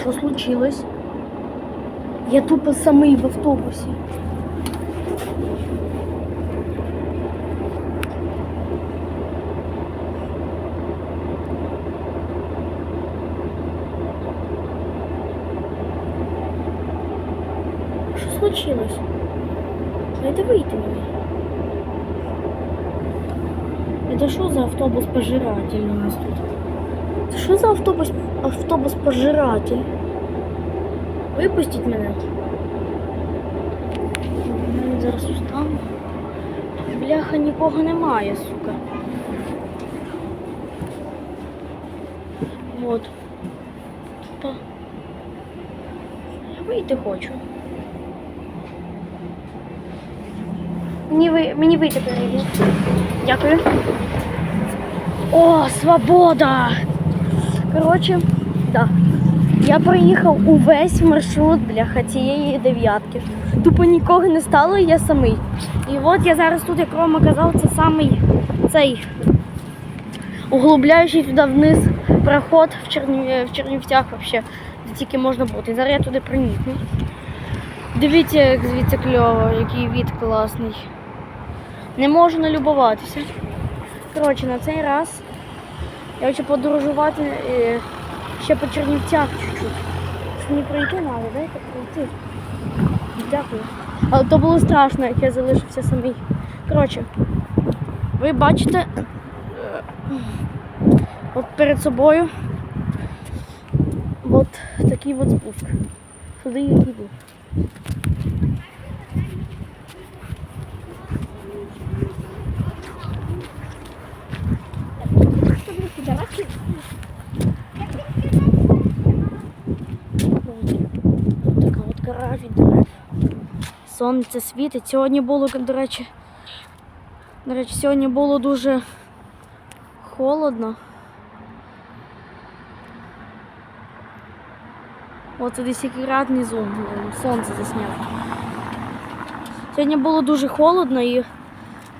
Що случилось? Я тупо самий в автобусі. Що случилось? Дайте вийти мені. Это що за автобус пожиратель у нас тут? Це що за автобус автобус пожиратель? Випустіть мене. Я зараз встану. Бляха нікого немає, сука. Вот. Та. Я вийти хочу. Мені, ви... Мені вийти потрібно. Дякую. О, свобода! Коротше, да. Я проїхав увесь маршрут бляха цієї дев'ятки. Тупо нікого не стало, я самий. І от я зараз тут, як Рома казав, це самий цей углубляючий туди вниз проход в, Чернів... в Чернівцях вообще, де тільки можна бути. Зараз я туди проникну. Дивіться, як звідси кльово, який від класний. Не можу налюбуватися. Коротше, на цей раз я хочу подорожувати е, ще по Чернівцях чуть-чуть. Мені пройти треба, дайте пройти. Дякую. Але то було страшно, як я залишився самий. Коротше, ви бачите е, от перед собою от такий от спуск. Сюди я йду. От от гора від дерев. Сонце світить. Сьогодні було, до речі, до речі, сьогодні було дуже холодно. Оце десь який зум, сонце засняв. Сьогодні було дуже холодно і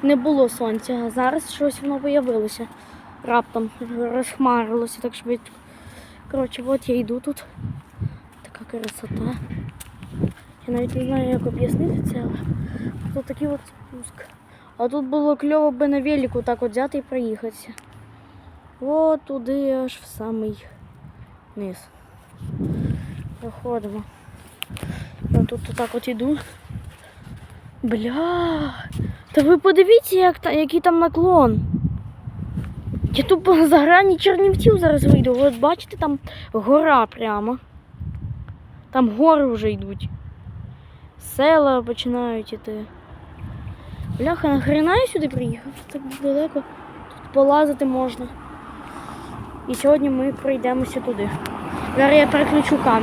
не було сонця, а зараз щось воно появилося. Раптом розхмарилося так швидко. Коротше, от я йду тут. Така красота. Я навіть не знаю, як об'яснити це, але тут такий от спуск. А тут було кльово би на велику так от взяти і проїхатися. От туди аж в самий низ. Проходимо. Я тут отак от іду. Бля. Та ви подивіться, як який там наклон. Я тупо за грані Чернівців зараз вийду. От бачите, там гора прямо. Там гори вже йдуть. Села починають іти. Бляха, нахрена я сюди приїхав? Так далеко. Тут полазити можна. І сьогодні ми пройдемося туди. Зараз я переключу камеру.